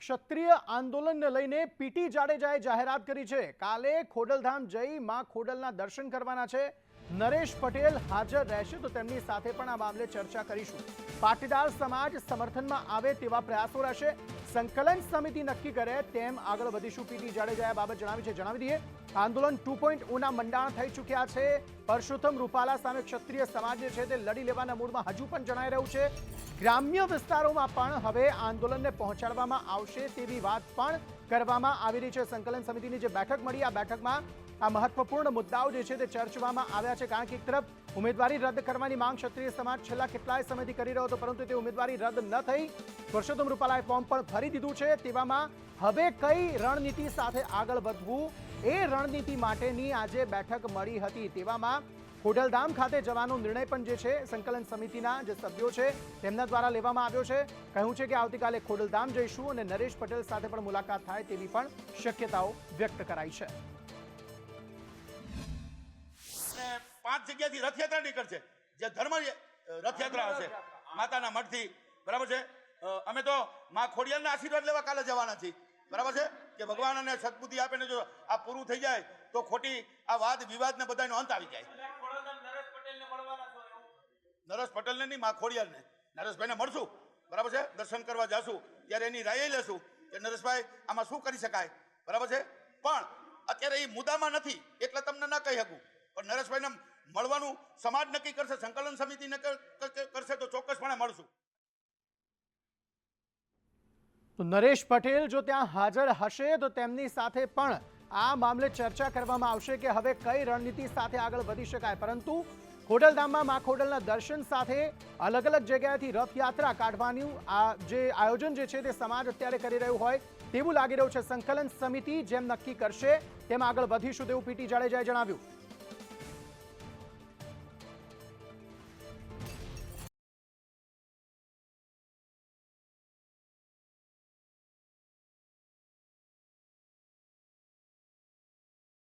ક્ષત્રિય આંદોલનને લઈને પીટી જાડેજાએ જાહેરાત કરી છે. કાલે ખોડલધામ જઈ માં ખોડલના દર્શન કરવાના છે. નરેશ પટેલ હાજર રહેશે તો તેમની સાથે પણ આ મામલે ચર્ચા કરીશું. પાટીદાર સમાજ સમર્થનમાં આવે તેવા પ્રયાસો રહેશે. સંકલન સમિતિ નક્કી કરે તેમ આગળ વધીશું પીટી જાડેજાએ બાબત જણાવી છે. જણાવી દઈએ, આંદોલન ટુ પોઈન્ટ ઓના મંડાણ થઈ ચૂક્યા છે. પરસોત્તમ રૂપાલા સામે ક્ષત્રિય સમાજ જે છે તે લડી લેવાના મૂડમાં હજુ પણ જણાઈ રહ્યું છે. ગ્રામ્ય વિસ્તારોમાં પણ હવે આંદોલનને પહોંચાડવામાં આવશે તેવી વાત પણ કરવામાં આવી રહી છે. સંકલન સમિતિની જે બેઠક મળી, આ બેઠકમાં આ મહત્વપૂર્ણ મુદ્દાઓ જે છે તે ચર્ચવામાં આવ્યા છે. કારણ કે એક તરફ ઉમેદવારી રદ કરવાની માંગ ક્ષત્રિય સમાજ છેલ્લા કેટલાય સમયથી કરી રહ્યો હતો, પરંતુ તે ઉમેદવારી રદ ન થઈ. પુરુષોત્તમ રૂપાલાએ ફોર્મ પણ ભરી દીધું છે. તેવામાં હવે કઈ રણનીતિ સાથે આગળ વધવું એ રણનીતિ માટેની આજે બેઠક મળી હતી. તેવામાં ખોડલધામ ખાતે જવાનો નિર્ણય પણ જે છે, સંકલન સમિતિના જે સભ્યો છે, તેમના દ્વારા લેવામાં આવ્યો છે. કહ્યું છે કે આવતીકાલે ખોડલધામ જઈશું અને નરેશ પટેલ સાથે પણ મુલાકાત થાય તેવી પણ શક્યતાઓ વ્યક્ત કરાઈ છે. જગ્યાથી રથયાત્રા નીકળશે. જે ધર્મ રથયાત્રા હશે. માતાના મઠથી બરાબર છે? અમે તો માં ખોડિયારના આશીર્વાદ લેવા કાલે જવાના છીએ. બરાબર છે? કે ભગવાન અને સદબુદ્ધિ આપે ને જો આ પૂરું થઈ જાય તો ખોટી આ વાદ વિવાદ ને બધાનો અંત આવી જાય. નરેશ પટેલને નહીં માં ખોડિયારને નરેશભાઈને મળશું. બરાબર છે? દર્શન કરવા જાશું. ત્યારે એની રાય લેશું કે નરેશભાઈ આમાં શું કરી શકાય? બરાબર છે? પણ અત્યારે એ મુદ્દામાં નથી. એટલે તમને ના કહી શકું. પણ નરેશભાઈને મળવાનું સમાજ નક્કી કરશે, સંકલન સમિતિ કરશે તો ચોક્કસપણે મળશું. તો નરેશ પટેલ જો ત્યાં હાજર હશે તો તેમની સાથે પણ આ મામલે ચર્ચા કરવામાં આવશે કે હવે કઈ રણનીતિ સાથે આગળ વધી શકાય. પરંતુ ખોડલધામમાં મા ખોડલના દર્શન સાથે અલગ અલગ જગ્યાએથી રથયાત્રા કાઢવાનું આ જે આયોજન જે છે તે સમાજ અત્યારે કરી રહ્યું હોય તેવું લાગી રહ્યું છે. સંકલન સમિતિ જેમ નક્કી કરશે તેમ આગળ વધીશું તેવું પીટી જાડેજાએ જણાવ્યું.